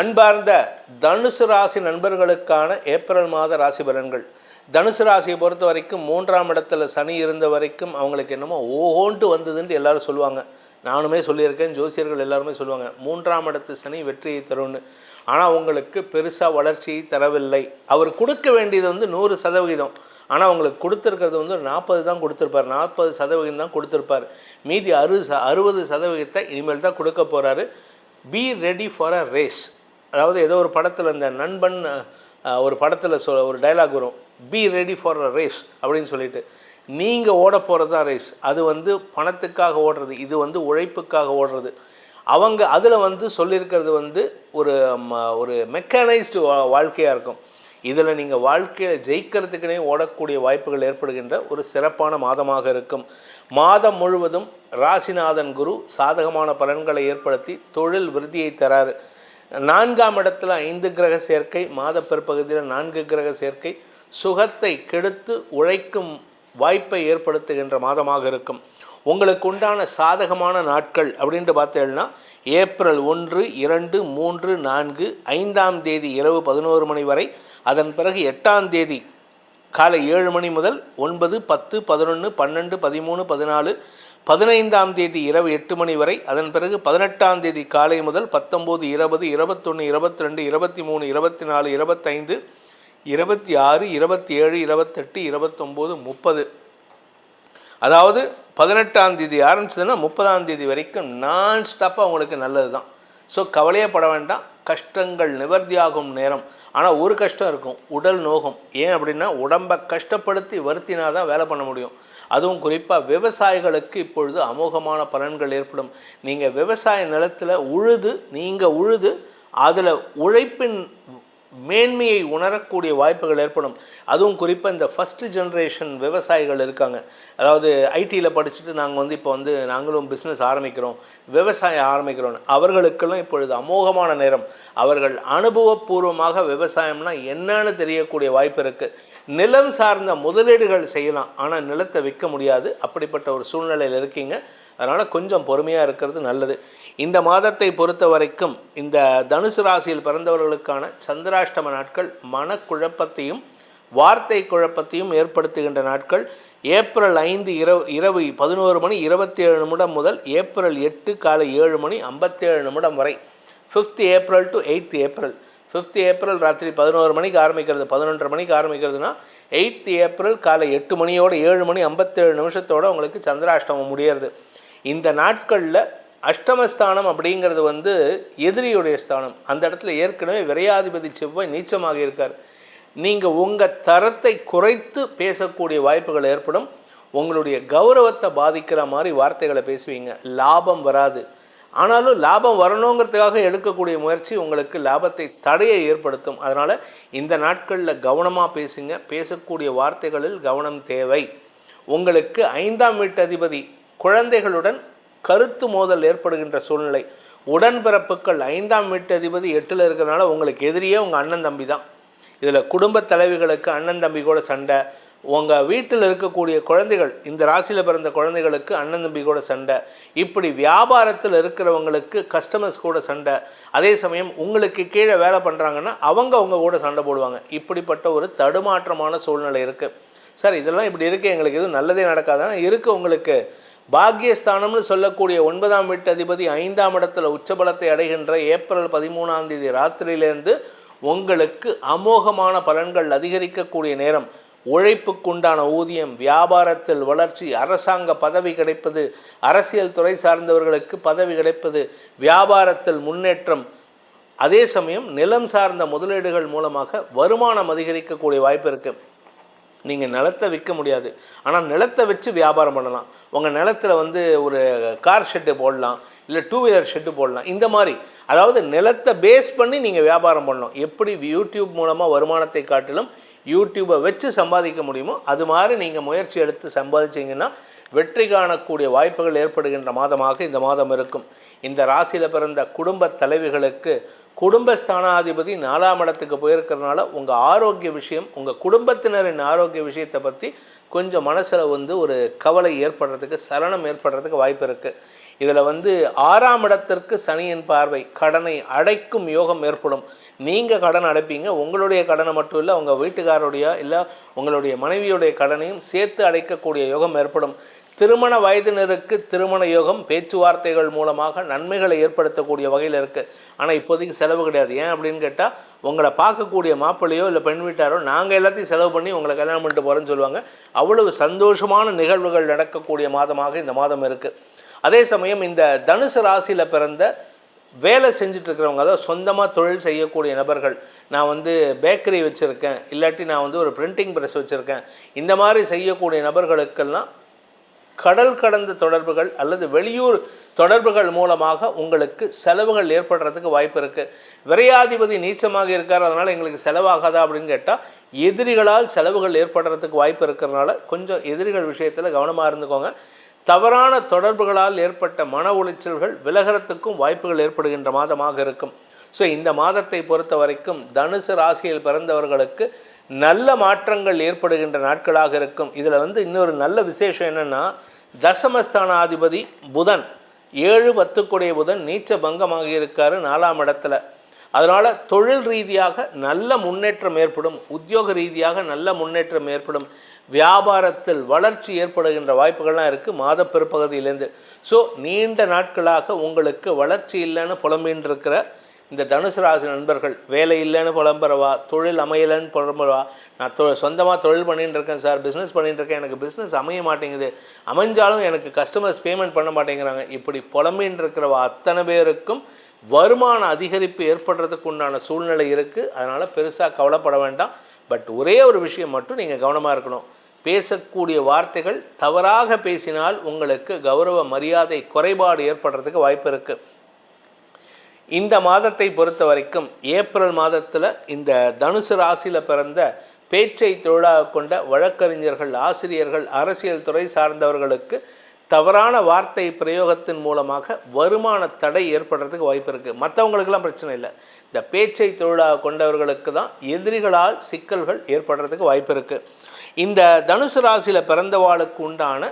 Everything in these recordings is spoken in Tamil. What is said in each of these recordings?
அன்பார்ந்த தனுசு ராசி நண்பர்களுக்கான ஏப்ரல் மாத ராசி பலன்கள். தனுசு ராசியை பொறுத்த வரைக்கும் மூன்றாம் இடத்துல சனி இருந்த வரைக்கும் அவங்களுக்கு என்னமோ ஓஹோன்ட்டு வந்ததுன்ட்டு எல்லாரும் சொல்லுவாங்க. நானுமே சொல்லியிருக்கேன் ஜோசியர்கள் எல்லாருமே சொல்லுவாங்க மூன்றாம் இடத்து சனி வெற்றியை தரும்னு. ஆனால் உங்களுக்கு பெருசாக வளர்ச்சியை தரவில்லை. அவர் கொடுக்க வேண்டியது வந்து நூறு சதவிகிதம். ஆனால் உங்களுக்கு கொடுத்துருக்கிறது வந்து நாற்பது தான் கொடுத்துருப்பார். நாற்பது சதவிகிதம் தான் கொடுத்துருப்பார். மீதி அறு ச அறுபது சதவிகிதத்தை இனிமேல் தான் கொடுக்க போகிறாரு be ready for a race அதாவது ஏதோ ஒரு படத்தில் இந்த நண்பன் ஒரு படத்தில் சொ ஒரு டைலாக் வரும். Be ready for a race அப்படின்னு சொல்லிட்டு. நீங்கள் ஓட போகிறது தான் ரேஸ் அது வந்து பணத்துக்காக ஓடுறது. இது வந்து உழைப்புக்காக ஓடுறது. அவங்க அதில் வந்து சொல்லியிருக்கிறது வந்து ஒரு ம- ஒரு மெக்கானைஸ்டு வாழ்க்கையாக இருக்கும். இதில் நீங்கள் வாழ்க்கையில் ஜெயிக்கிறதுக்குனே ஓடக்கூடிய வாய்ப்புகள் ஏற்படுகின்ற ஒரு சிறப்பான மாதமாக இருக்கும். மாதம் முழுவதும் ராசிநாதன் குரு சாதகமான பலன்களை ஏற்படுத்தி தொழில் விருத்தியை தராரு. நான்காம் இடத்துல ஐந்து கிரக சேர்க்கை மாத பிற்பகுதியில் நான்கு கிரக சேர்க்கை சுகத்தை கெடுத்து உழைக்கும் வாய்ப்பை ஏற்படுத்துகின்ற மாதமாக இருக்கும். உங்களுக்கு உண்டான சாதகமான நாட்கள் அப்படின்ட்டு பார்த்தேன்னா ஏப்ரல் ஒன்று இரண்டு மூன்று நான்கு ஐந்தாம் தேதி இரவு பதினோரு மணி வரை அதன் பிறகு எட்டாம் தேதி காலை ஏழு மணி முதல் ஒன்பது பத்து பதினொன்று பன்னெண்டு பதிமூணு பதினாலு பதினைந்தாம் தேதி இரவு எட்டு மணி வரை அதன் பிறகு பதினெட்டாம் தேதி காலை முதல் பத்தொம்போது இருபது இருபத்தொன்று இருபத்தி ரெண்டு இருபத்தி மூணு இருபத்தி நாலு இருபத்தைந்து இருபத்தி ஆறு இருபத்தி ஏழு இருபத்தெட்டு இருபத்தொம்போது முப்பது. அதாவது பதினெட்டாம் தேதி ஆரம்பிச்சதுன்னா முப்பதாம் தேதி வரைக்கும் நான் ஸ்டாப்பாக உங்களுக்கு நல்லது தான் ஸோ கவலையே பட வேண்டாம். கஷ்டங்கள் நிவர்த்தியாகும் நேரம். ஆனால் ஒரு கஷ்டம் இருக்கும். உடல் நோகம். ஏன் அப்படின்னா உடம்பை கஷ்டப்படுத்தி வருத்தினா தான் வேலை பண்ண முடியும். அதுவும் குறிப்பாக விவசாயிகளுக்கு இப்பொழுது அமோகமான பலன்கள் ஏற்படும். நீங்கள் விவசாய நிலத்தில் உழுது நீங்கள் உழுது அதில் உழைப்பின் மேன்மையை உணரக்கூடிய வாய்ப்புகள் ஏற்படும். அதுவும் குறிப்பாக இந்த ஃபஸ்ட்டு ஜென்ரேஷன் விவசாயிகள் இருக்காங்க. அதாவது ஐடியில் படிச்சுட்டு நாங்கள் வந்து இப்போ வந்து நாங்களும் பிஸ்னஸ் ஆரம்பிக்கிறோம். விவசாயம் ஆரம்பிக்கிறோம் அவர்களுக்கெல்லாம் இப்பொழுது அமோகமான நேரம். அவர்கள் அனுபவபூர்வமாக விவசாயம்னா என்னன்னு தெரியக்கூடிய வாய்ப்பு இருக்குது நிலம் சார்ந்த முதலீடுகள் செய்யலாம். ஆனால் நிலத்தை விற்க முடியாது. அப்படிப்பட்ட ஒரு சூழ்நிலையில் இருக்கீங்க. அதனால் கொஞ்சம் பொறுமையாக இருக்கிறது நல்லது. இந்த மாதத்தை பொறுத்த வரைக்கும் இந்த தனுசு ராசியில் பிறந்தவர்களுக்கான சந்திராஷ்டம நாட்கள் மனக்குழப்பத்தையும் வார்த்தை குழப்பத்தையும் ஏற்படுத்துகின்ற நாட்கள். ஏப்ரல் ஐந்து இரவு இரவு பதினோரு மணி இருபத்தி ஏழு நிமிடம் முதல் ஏப்ரல் எட்டு காலை ஏழு மணி ஐம்பத்தேழு நிமிடம் வரை. Fifth April to eighth April. Fifth April ராத்திரி பதினோரு மணிக்கு ஆரம்பிக்கிறது. பதினொன்றரை மணிக்கு ஆரம்பிக்கிறதுனா எயித் ஏப்ரல் காலை எட்டு மணியோட ஏழு மணி ஐம்பத்தேழு நிமிஷத்தோட உங்களுக்கு சந்திராஷ்டமம் முடியறது. இந்த நாட்களில் அஷ்டமஸ்தானம் அப்படிங்கிறது வந்து எதிரியுடைய ஸ்தானம். அந்த இடத்துல ஏற்கனவே விரையாதிபதி செவ்வாய் நீச்சமாக இருக்கார். நீங்கள் உங்கள் தரத்தை குறைத்து பேசக்கூடிய வாய்ப்புகள் ஏற்படும். உங்களுடைய கௌரவத்தை பாதிக்கிற மாதிரி வார்த்தைகளை பேசுவீங்க. லாபம் வராது. ஆனாலும் லாபம் வரணுங்கிறதுக்காக எடுக்கக்கூடிய முயற்சி உங்களுக்கு லாபத்தை தடையை ஏற்படுத்தும். அதனால் இந்த நாட்களில் கவனமாக பேசுங்க. பேசக்கூடிய வார்த்தைகளில் கவனம் தேவை. உங்களுக்கு ஐந்தாம் வீட்டு அதிபதி குழந்தைகளுடன் கருத்து மோதல் ஏற்படுகின்ற சூழ்நிலை. உடன்பிறப்புகள் ஐந்தாம் வீட்டு அதிபதி எட்டில் இருக்கிறனால உங்களுக்கு எதிரியே உங்கள் அண்ணன் தம்பி தான். இதில் குடும்ப தலைவிகளுக்கு அண்ணன் தம்பி கூட சண்டை. உங்கள் வீட்டில் இருக்கக்கூடிய குழந்தைகள் இந்த ராசியில் பிறந்த குழந்தைகளுக்கு அண்ணன் தம்பி கூட சண்டை. இப்படி வியாபாரத்தில் இருக்கிறவங்களுக்கு கஸ்டமர்ஸ் கூட சண்டை. அதே சமயம் உங்களுக்கு கீழே வேலை பண்ணுறாங்கன்னா அவங்க அவங்க கூட சண்டை போடுவாங்க. இப்படிப்பட்ட ஒரு தடுமாற்றமான சூழ்நிலை இருக்குது சார் இதெல்லாம் இப்படி இருக்குது எங்களுக்கு எதுவும் நல்லதே நடக்காதுன்னா இருக்குது உங்களுக்கு. பாக்யஸ்தானம்னு சொல்லக்கூடிய ஒன்பதாம் வீட்டு அதிபதி ஐந்தாம் இடத்துல உச்சபலத்தை அடைகின்ற ஏப்ரல் பதிமூணாம் தேதி ராத்திரியிலேருந்து உங்களுக்கு அமோகமான பலன்கள் அதிகரிக்கக்கூடிய நேரம். உழைப்புக்குண்டான ஊதியம் வியாபாரத்தில் வளர்ச்சி அரசாங்க பதவி கிடைப்பது அரசியல் துறை சார்ந்தவர்களுக்கு பதவி கிடைப்பது வியாபாரத்தில் முன்னேற்றம். அதே சமயம் நிலம் சார்ந்த முதலீடுகள் மூலமாக வருமானம் அதிகரிக்கக்கூடிய வாய்ப்பு இருக்குது நீங்கள் நிலத்தை விற்க முடியாது. ஆனால் நிலத்தை வச்சு வியாபாரம் பண்ணலாம். உங்கள் நிலத்தில் வந்து ஒரு கார் ஷெட்டு போடலாம் இல்லை டூ வீலர் ஷெட்டு போடலாம். இந்த மாதிரி. அதாவது நிலத்தை பேஸ் பண்ணி நீங்கள் வியாபாரம் பண்ணணும். எப்படி யூடியூப் மூலமாக வருமானத்தை காட்டிலும் யூடியூப்பை வச்சு சம்பாதிக்க முடியுமோ அது மாதிரி நீங்கள் முயற்சி எடுத்து சம்பாதிச்சீங்கன்னா வெற்றி காணக்கூடிய வாய்ப்புகள் ஏற்படுகின்ற மாதமாக இந்த மாதம் இருக்கும். இந்த ராசியில் பிறந்த குடும்ப தலைவிகளுக்கு குடும்பஸ்தானாதிபதி நாலாம் இடத்துக்கு போயிருக்கிறனால உங்கள் ஆரோக்கிய விஷயம் உங்கள் குடும்பத்தினரின் ஆரோக்கிய விஷயத்தை பற்றி கொஞ்சம் மனசில் வந்து ஒரு கவலை ஏற்படுறதுக்கு சலனம் ஏற்படுறதுக்கு வாய்ப்பு இருக்குது இதில் வந்து ஆறாம் இடத்திற்கு சனியின் பார்வை கடனை அடைக்கும் யோகம் ஏற்படும். நீங்கள் கடன் அடைப்பீங்க உங்களுடைய கடனை மட்டும் இல்லை உங்கள் வீட்டுக்காரருடைய இல்லை உங்களுடைய மனைவியுடைய கடனையும் சேர்த்து அடைக்கக்கூடிய யோகம் ஏற்படும். திருமண வயதினருக்கு திருமண யோகம் பேச்சுவார்த்தைகள் மூலமாக நன்மைகளை ஏற்படுத்தக்கூடிய வகையில் இருக்குது ஆனால் இப்போதைக்கு செலவு கிடையாது. ஏன் அப்படின்னு கேட்டால் உங்களை பார்க்கக்கூடிய மாப்பிள்ளையோ இல்லை பெண் வீட்டாரோ நாங்கள் எல்லாத்தையும் செலவு பண்ணி உங்களை கல்யாணம் பண்ணிட்டு போகிறோன்னு சொல்லுவாங்க. அவ்வளவு சந்தோஷமான நிகழ்வுகள் நடக்கக்கூடிய மாதமாக இந்த மாதம் இருக்குது அதே சமயம் இந்த தனுசு ராசியில் பிறந்த வேலை செஞ்சுட்டு இருக்கிறவங்க அதாவது சொந்தமாக தொழில் செய்யக்கூடிய நபர்கள் நான் வந்து பேக்கரி வச்சுருக்கேன் இல்லாட்டி நான் வந்து ஒரு பிரிண்டிங் ப்ரெஸ் வச்சுருக்கேன் இந்த மாதிரி செய்யக்கூடிய நபர்களுக்கெல்லாம் கடல் கடந்த தொடர்புகள் அல்லது வெளியூர் தொடர்புகள் மூலமாக உங்களுக்கு செலவுகள் ஏற்படுறதுக்கு வாய்ப்பு இருக்குது விரையாதிபதி நீச்சமாக இருக்கார் அதனால் எங்களுக்கு செலவாகாதா அப்படின்னு கேட்டால் எதிரிகளால் செலவுகள் ஏற்படுறதுக்கு வாய்ப்பு இருக்கிறதுனால கொஞ்சம் எதிரிகள் விஷயத்தில் கவனமாக இருந்துக்கோங்க. தவறான தொடர்புகளால் ஏற்பட்ட மன உளைச்சல்கள் விலகிறதுக்கும் வாய்ப்புகள் ஏற்படுகின்ற மாதமாக இருக்கும். ஸோ இந்த மாதத்தை பொறுத்த வரைக்கும் தனுசு ராசியில் பிறந்தவர்களுக்கு நல்ல மாற்றங்கள் ஏற்படுகின்ற நாட்களாக இருக்கும். இதில் வந்து இன்னொரு நல்ல விசேஷம் என்னென்னா தசமஸ்தானாதிபதி புதன் ஏழு பத்துக்குடைய புதன் நீச்ச பங்கமாக இருக்கார் நாலாம் இடத்துல. அதனால் தொழில் ரீதியாக நல்ல முன்னேற்றம் ஏற்படும் உத்தியோக ரீதியாக நல்ல முன்னேற்றம் ஏற்படும் வியாபாரத்தில் வளர்ச்சி ஏற்படுகின்ற வாய்ப்புகள்லாம் இருக்குது மாத பிற்பகுதியிலேருந்து ஸோ நீண்ட நாட்களாக உங்களுக்கு வளர்ச்சி இல்லைன்னு புலம்பின்னு இருக்கிற இந்த தனுசு ராசி நண்பர்கள் வேலை இல்லைன்னு புலம்புறவா தொழில் அமையலைன்னு புலம்புறவா நான் தொ சொந்தமாக தொழில் பண்ணிகிட்டு இருக்கேன் சார் பிஸ்னஸ் பண்ணிட்டு இருக்கேன் எனக்கு பிஸ்னஸ் அமைய மாட்டேங்குது. அமைஞ்சாலும் எனக்கு கஸ்டமர்ஸ் பேமெண்ட் பண்ண மாட்டேங்கிறாங்க. இப்படி புலம்பின்னு இருக்கிறவா அத்தனை பேருக்கும் வருமான அதிகரிப்பு ஏற்படுறதுக்கு உண்டான சூழ்நிலை இருக்குது அதனால் பெருசாக கவலைப்பட வேண்டாம். பட் ஒரே ஒரு விஷயம் மட்டும் நீங்கள் கவனமாக இருக்கணும். பேசக்கூடிய வார்த்தைகள் தவறாக பேசினால் உங்களுக்கு கௌரவ மரியாதை குறைபாடு ஏற்படுறதுக்கு வாய்ப்பு இருக்குது இந்த மாதத்தை பொறுத்த வரைக்கும் ஏப்ரல் மாதத்தில் இந்த தனுசு ராசியில் பிறந்த பேச்சை தொழிலாக கொண்ட வழக்கறிஞர்கள் ஆசிரியர்கள் அரசியல் துறை சார்ந்தவர்களுக்கு தவறான வார்த்தை பிரயோகத்தின் மூலமாக வருமான தடை ஏற்படுறதுக்கு வாய்ப்பு இருக்குது மற்றவங்களுக்கெல்லாம் பிரச்சனை இல்லை. இந்த பேச்சை தொழிலாக கொண்டவர்களுக்கு தான் எதிரிகளால் சிக்கல்கள் ஏற்படுறதுக்கு வாய்ப்பு இருக்குது இந்த தனுசு ராசியில் பிறந்தவாளுக்கு உண்டான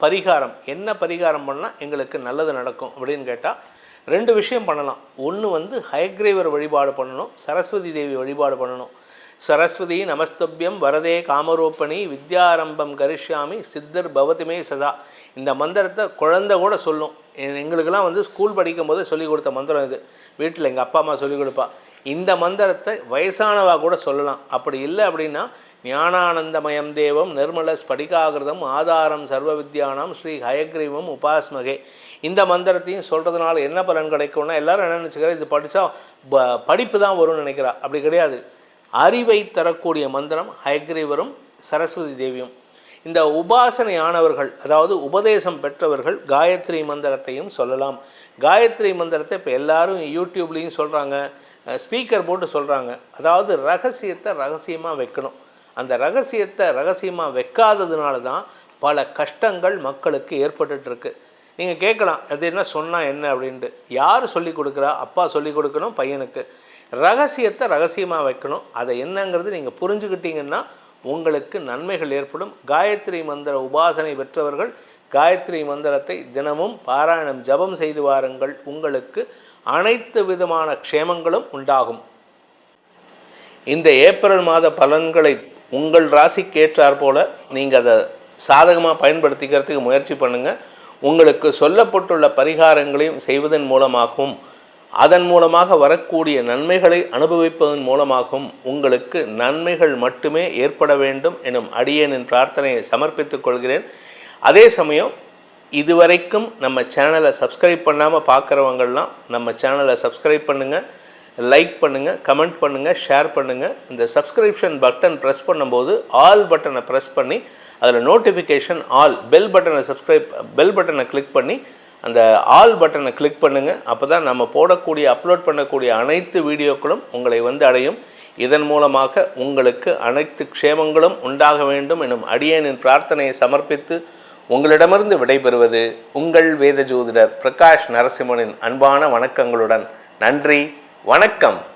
பரிகாரம் என்ன பரிகாரம் பண்ணால் எங்களுக்கு நல்லது நடக்கும் அப்படின்னு கேட்டால் ரெண்டு விஷயம் பண்ணலாம். ஒன்று வந்து ஹயக்ரீவர் வழிபாடு பண்ணணும். சரஸ்வதி தேவி வழிபாடு பண்ணணும். சரஸ்வதி நமஸ்தபியம் வரதே காமரூபணி வித்யாரம்பம் கரிஷ்யாமி சித்தர் பவதிமே சதா. இந்த மந்திரத்தை குழந்தை கூட சொல்லும். எங்களுக்கெல்லாம் வந்து ஸ்கூல் படிக்கும் போது சொல்லிக் கொடுத்த மந்திரம் இது. வீட்டில் எங்கள் அப்பா அம்மா சொல்லிக் கொடுப்பா. இந்த மந்திரத்தை வயசானவா கூட சொல்லலாம். அப்படி இல்லை அப்படின்னா ஞானானந்தமயம் தேவம் நிர்மல ஸ்படிகாகிருதம் ஆதாரம் சர்வ வித்யானம் ஸ்ரீ ஹயக்ரீவம் உபாஸ்மகே. இந்த மந்திரத்தையும் சொல்கிறதுனால என்ன பலன் கிடைக்கும்னா எல்லோரும் என்ன நினச்சிக்கிறா இது படித்தா ப படிப்பு தான் வரும்னு நினைக்கிறா. அப்படி கிடையாது. அறிவை தரக்கூடிய மந்திரம் ஹயக்ரீவரும் சரஸ்வதி தேவியும். இந்த உபாசனையானவர்கள் அதாவது உபதேசம் பெற்றவர்கள் காயத்ரி மந்திரத்தையும் சொல்லலாம். காயத்ரி மந்திரத்தை இப்போ எல்லாரும் யூடியூப்லேயும் சொல்கிறாங்க ஸ்பீக்கர் போட்டு சொல்கிறாங்க அதாவது ரகசியத்தை ரகசியமாக வைக்கணும். அந்த ரகசியத்தை ரகசியமாக வைக்காததுனால தான் பல கஷ்டங்கள் மக்களுக்கு ஏற்பட்டுருக்கு நீங்கள் கேட்கலாம் அது என்ன சொன்னால் என்ன? அப்படின்ட்டு. யார் சொல்லி கொடுக்குறா? அப்பா சொல்லி கொடுக்கணும் பையனுக்கு. ரகசியத்தை ரகசியமாக வைக்கணும். அதை என்னங்கிறது நீங்கள் புரிஞ்சுக்கிட்டீங்கன்னா உங்களுக்கு நன்மைகள் ஏற்படும். காயத்ரி மந்திர உபாசனை பெற்றவர்கள் காயத்ரி மந்திரத்தை தினமும் பாராயணம் ஜபம் செய்து வாருங்கள். உங்களுக்கு அனைத்து விதமான க்ஷேமங்களும் உண்டாகும். இந்த ஏப்ரல் மாத பலன்களை உங்கள் ராசிக்கு ஏற்றார் போல நீங்கள் அதை சாதகமாக பயன்படுத்திக்கிறதுக்கு முயற்சி பண்ணுங்கள் உங்களுக்கு சொல்லப்பட்டுள்ள பரிகாரங்களையும் செய்வதன் மூலமாகவும் அதன் மூலமாக வரக்கூடிய நன்மைகளை அனுபவிப்பதன் மூலமாகவும் உங்களுக்கு நன்மைகள் மட்டுமே ஏற்பட வேண்டும் எனும் அடியேனின் பிரார்த்தனையை சமர்ப்பித்துக் கொள்கிறேன். அதே சமயம் இதுவரைக்கும் நம்ம சேனலை சப்ஸ்கிரைப் பண்ணாமல் பார்க்குறவங்கள்லாம் நம்ம சேனலை சப்ஸ்கிரைப் பண்ணுங்கள் லைக் பண்ணுங்கள் கமெண்ட் பண்ணுங்கள் ஷேர் பண்ணுங்கள் இந்த சப்ஸ்கிரிப்ஷன் பட்டன் ப்ரெஸ் பண்ணும்போது ஆல் பட்டனை ப்ரெஸ் பண்ணி அதில் நோட்டிஃபிகேஷன் ஆல் பெல் பட்டனை சப்ஸ்கிரைப் பெல் பட்டனை கிளிக் பண்ணி அந்த ஆல் பட்டனை கிளிக் பண்ணுங்கள் அப்போ தான் நம்ம போடக்கூடிய அப்லோட் பண்ணக்கூடிய அனைத்து வீடியோக்களும் உங்களை வந்து அடையும். இதன் மூலமாக உங்களுக்கு அனைத்து க்ஷேமங்களும் உண்டாக வேண்டும் எனும் அடியேனின் பிரார்த்தனையை சமர்ப்பித்து உங்களிடமிருந்து விடைபெறுவது உங்கள் வேத ஜோதிடர் பிரகாஷ் நரசிம்மனின் அன்பான வணக்கங்களுடன் நன்றி. வணக்கம்.